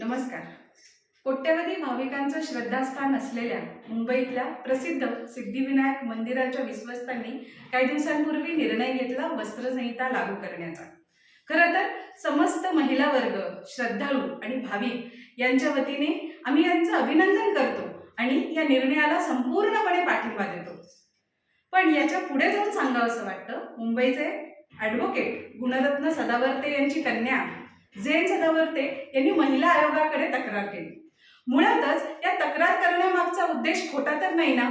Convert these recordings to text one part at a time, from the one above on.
नमस्कार. कोट्यवधी भाविकांचं श्रद्धास्थान असलेल्या मुंबईतल्या प्रसिद्ध सिद्धिविनायक मंदिराच्या विश्वस्तांनी काही दिवसांपूर्वी निर्णय घेतला वस्त्रसंहिता लागू करण्याचा. खरं तर समस्त महिला वर्ग श्रद्धाळू आणि भाविक यांच्या वतीने आम्ही यांचं अभिनंदन करतो आणि या निर्णयाला संपूर्णपणे पाठिंबा देतो. पण याच्यापुढे जाऊन सांगावं असं वाटतं मुंबईचे ॲडव्होकेट गुणरत्न सदावर्ते यांची कन्या जेन सदावर्ते यांनी महिला आयोगाकडे तक्रार केली. मुळातच या तक्रार करण्यामागचा उद्देश खोटा तर नाही ना?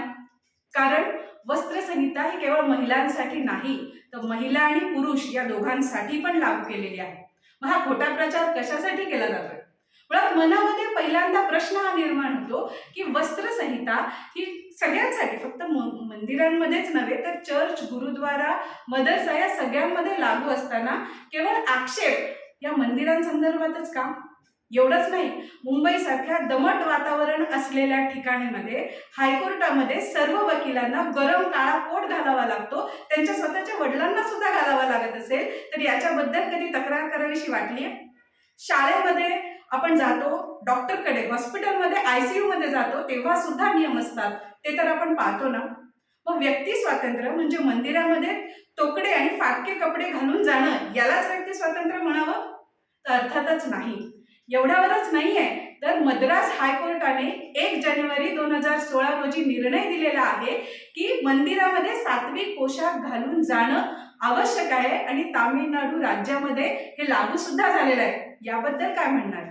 कारण वस्त्रसंहिता ही केवळ महिलांसाठी नाही तर महिला आणि पुरुष या दोघांसाठी पण लागू केलेली आहे. मग हा खोटा प्रचार कशासाठी केला जातोय? मुळात मनामध्ये पहिल्यांदा प्रश्न हा निर्माण होतो की वस्त्रसंहिता ही सगळ्यांसाठी फक्त मंदिरांमध्येच नव्हे तर चर्च गुरुद्वारा मदरसा या सगळ्यांमध्ये लागू असताना केवळ आक्षेप या मंदिरांसंदर्भातच का? एवढंच नाही. मुंबईसारख्या दमट वातावरण असलेल्या ठिकाणीमध्ये हायकोर्टामध्ये सर्व वकिलांना गरम काळा कोट घालावा लागतो. त्यांच्या स्वतःच्या वडिलांना सुद्धा घालावा लागत असेल तर याच्याबद्दल कधी तक्रार करावीशी वाटली शाळेमध्ये आपण जातो डॉक्टरकडे हॉस्पिटलमध्ये आयसीयू मध्ये जातो तेव्हा सुद्धा नियम असतात. ते तर आपण पाहतो ना. मग व्यक्ती स्वातंत्र्य म्हणजे मंदिरामध्ये तोकडे आणि फाटके कपडे घालून जाणं यालाच व्यक्ती स्वातंत्र्य म्हणावं? तर अर्थातच नाही. एवढ्यावरच नाहीये. तर मद्रास हायकोर्टाने एक जानेवारी दोन हजार सोळा रोजी निर्णय दिलेला आहे की मंदिरामध्ये सात्विक पोशाख घालून जाणं आवश्यक आहे आणि तामिळनाडू राज्यामध्ये हे लागू सुद्धा झालेलं आहे. याबद्दल काय म्हणणार?